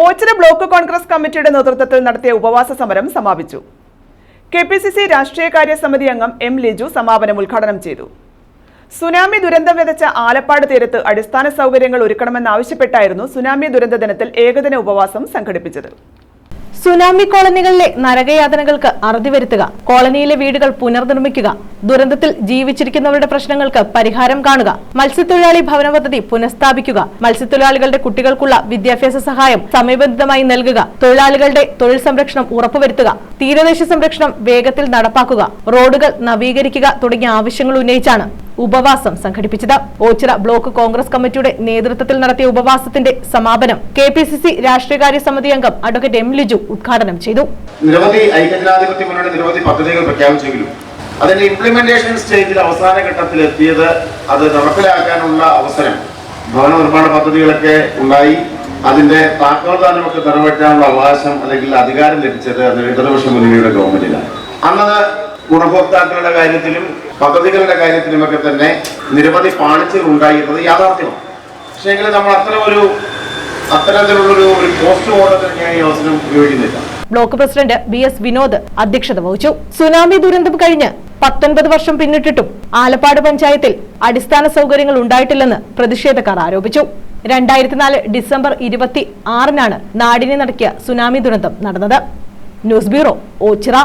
Ochira block Congress കമ്മിറ്റിയുടെ നേതൃത്വത്തിൽ നടത്തിയ ഉപവാസ സമരം സമാപിച്ചു. കെ പി സി സി രാഷ്ട്രീയകാര്യ സമിതി അംഗം എം ലിജു സമാപനം ഉദ്ഘാടനം ചെയ്തു. സുനാമി ദുരന്തം വിതച്ച ആലപ്പാട് തീരത്ത് അടിസ്ഥാന സൗകര്യങ്ങൾ ഒരുക്കണമെന്നാവശ്യപ്പെട്ടായിരുന്നു സുനാമി ദുരന്ത ദിനത്തിൽ ഏകദിന ഉപവാസം സംഘടിപ്പിച്ചത്. സുനാമി കോളനികളിലെ നരകയാതനകൾക്ക് അറുതി വരുത്തുക. കോളനിയിലെ വീടുകൾ പുനർനിർമ്മിക്കുക. ദുരന്തത്തിൽ ജീവിച്ചിരിക്കുന്നവരുടെ പ്രശ്നങ്ങൾക്ക് പരിഹാരം കാണുക. മത്സ്യത്തൊഴിലാളി ഭവന പദ്ധതി പുനഃസ്ഥാപിക്കുക. മത്സ്യത്തൊഴിലാളികളുടെ കുട്ടികൾക്കുള്ള വിദ്യാഭ്യാസ സഹായം സമയബന്ധിതമായി നൽകുക. തൊഴിലാളികളുടെ തൊഴിൽ സംരക്ഷണം ഉറപ്പുവരുത്തുക. തീരദേശ സംരക്ഷണം വേഗത്തിൽ നടപ്പാക്കുക. റോഡുകൾ നവീകരിക്കുക തുടങ്ങിയ ആവശ്യങ്ങൾ ഉന്നയിച്ചാണ്. ഉപവാസം സംഘടിപ്പിച്ചത്. ഓച്ചിറ ബ്ലോക്ക് കോൺഗ്രസ് കമ്മിറ്റിയുടെ നേതൃത്വത്തിൽ നടത്തിയ ഉപവാസത്തിന്റെ സമാപനം കെ പി സി സി രാഷ്ട്രീയകാര്യ സമിതി അംഗം അഡ്വക്കേറ്റ് എം ലിജു ഉദ്ഘാടനം ചെയ്തു. നിരവധി ഐക്യജനാധിപത്യ മുന്നണി നിരവധി പദ്ധതികൾ പ്രഖ്യാപിച്ചെങ്കിലും അതിന്റെ ഇംപ്ലിമെന്റേഷൻ സ്റ്റേജിൽ അവസാന ഘട്ടത്തിൽ എത്തിയത് അത് നടപ്പിലാക്കാനുള്ള അവസരം ഭവന നിർമ്മാണ പദ്ധതികളൊക്കെ ഉണ്ടായി. അതിന്റെ താക്കോൽദാനമൊക്കെ നിറവേറ്റാനുള്ള അവകാശം അല്ലെങ്കിൽ അധികാരം ലഭിച്ചത് അത് ഇടതുപക്ഷ മുന്നണിയുടെ ഗവൺമെന്റിലാണ് അന്നത് ഗുണഭോക്താക്കളുടെ കാര്യത്തിലും പദ്ധതികളുടെ കാര്യത്തിലുമൊക്കെ തന്നെ നിരവധി പാളിച്ചകൾ ഉണ്ടായിരുന്നത് യാഥാർത്ഥ്യമാണ്. പക്ഷേ നമ്മൾ അത്ര ഒരു അത്തരത്തിലുള്ളൊരു ഒരു പോസ്റ്റ് മോർട്ടത്തിന് ഞാൻ ഈ അവസരം ഉപയോഗിക്കുന്നില്ല. Block president B S Vinod അധ്യക്ഷത വഹിച്ചു. സുനാമി ദുരന്തം കഴിഞ്ഞ് പത്തൊൻപത് വർഷം പിന്നിട്ടിട്ടും ആലപ്പാട് പഞ്ചായത്തിൽ അടിസ്ഥാന സൗകര്യങ്ങൾ ഉണ്ടായിട്ടില്ലെന്ന് പ്രതിഷേധക്കാർ ആരോപിച്ചു. രണ്ടായിരത്തി നാല് ഡിസംബർ ഇരുപത്തി ആറിനാണ് നാടിനെ നടക്കിയ സുനാമി ദുരന്തം നടന്നത്. News bureau Ochira.